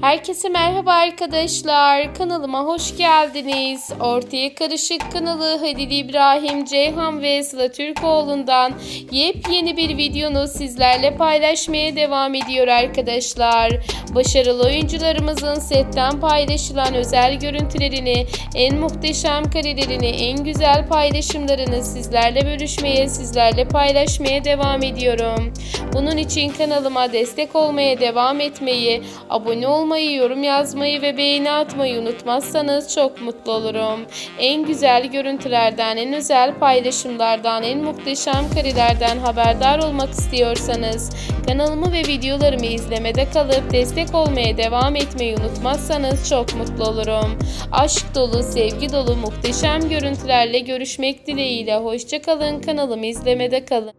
Herkese merhaba arkadaşlar. Kanalıma hoş geldiniz. Ortaya Karışık kanalı Halil İbrahim, Ceyhan ve Sıla Türkoğlu'ndan yepyeni bir videonu sizlerle paylaşmaya devam ediyor arkadaşlar. Başarılı oyuncularımızın setten paylaşılan özel görüntülerini, en muhteşem karelerini, en güzel paylaşımlarını sizlerle bölüşmeye, sizlerle paylaşmaya devam ediyorum. Bunun için kanalıma destek olmaya devam etmeyi, abone olmayı, Olmayı, yorum yazmayı ve beğeni atmayı unutmazsanız çok mutlu olurum. En güzel görüntülerden, en özel paylaşımlardan, en muhteşem karelerden haberdar olmak istiyorsanız kanalımı ve videolarımı izlemede kalıp destek olmaya devam etmeyi unutmazsanız çok mutlu olurum. Aşk dolu, sevgi dolu, muhteşem görüntülerle görüşmek dileğiyle. Hoşçakalın kanalımı izlemede kalın.